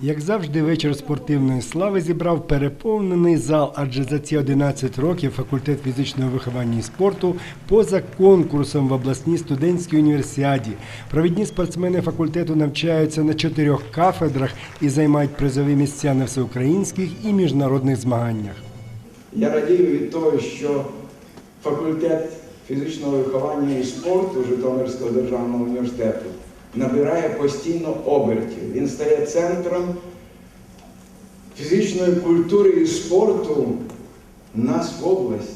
Як завжди, вечір спортивної слави зібрав переповнений зал, адже за ці 11 років факультет фізичного виховання і спорту поза конкурсом в обласній студентській універсіаді. Провідні спортсмени факультету навчаються на чотирьох кафедрах і займають призові місця на всеукраїнських і міжнародних змаганнях. Я радію від того, що факультет фізичного виховання і спорту Житомирського державного університету набирає постійно обертів. Він стає центром фізичної культури і спорту нас в області.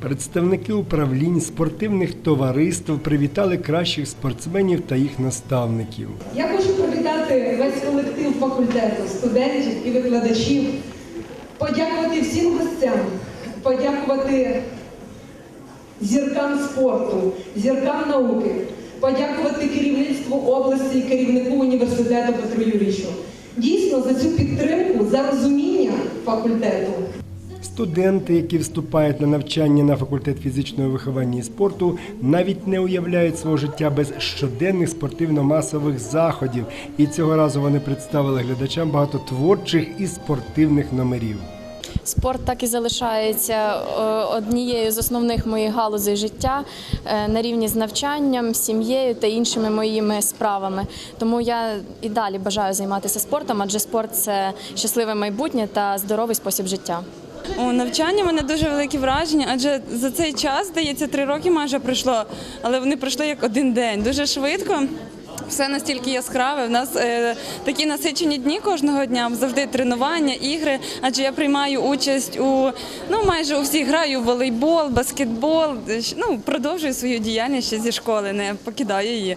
Представники управлінь спортивних товариств привітали кращих спортсменів та їх наставників. Я хочу привітати весь колектив факультету, студентів і викладачів, подякувати всім гостям, подякувати зіркам спорту, зіркам науки, подякувати керівництву області і керівнику університету Петру Юрійовичу. Дійсно, за цю підтримку, за розуміння факультету. Студенти, які вступають на навчання на факультет фізичного виховання і спорту, навіть не уявляють свого життя без щоденних спортивно-масових заходів. І цього разу вони представили глядачам багато творчих і спортивних номерів. Спорт так і залишається е, однією з основних моїх галузей життя е, на рівні з навчанням, сім'єю та іншими моїми справами. Тому я і далі бажаю займатися спортом, адже спорт це щасливе майбутнє та здоровий спосіб життя. У навчанні в мене дуже великі враження, адже за цей час, здається, три роки майже пройшло, але вони пройшли як один день. Дуже швидко. Все настільки яскраве. У нас е, такі насичені дні кожного дня, завжди тренування, ігри. Адже я приймаю участь у ну майже у всіх граю в волейбол, баскетбол. Ну продовжую свою діяльність ще зі школи, не покидаю її.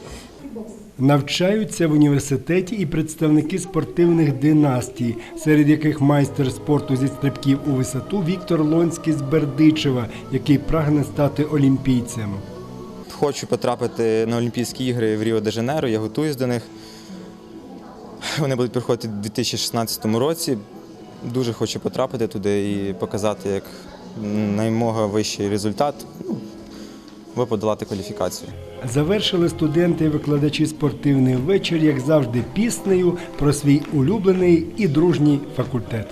Навчаються в університеті і представники спортивних династій, серед яких майстер спорту зі стрибків у висоту Віктор Лонський з Бердичева, який прагне стати олімпійцем. Хочу потрапити на Олімпійські ігри в Ріо де Жанейро, я готуюсь до них. Вони будуть проходити у 2016 році. Дуже хочу потрапити туди і показати як наймога вищий результат, ну, або подолати кваліфікацію. Завершили студенти і викладачі спортивний вечір, як завжди, піснею про свій улюблений і дружній факультет.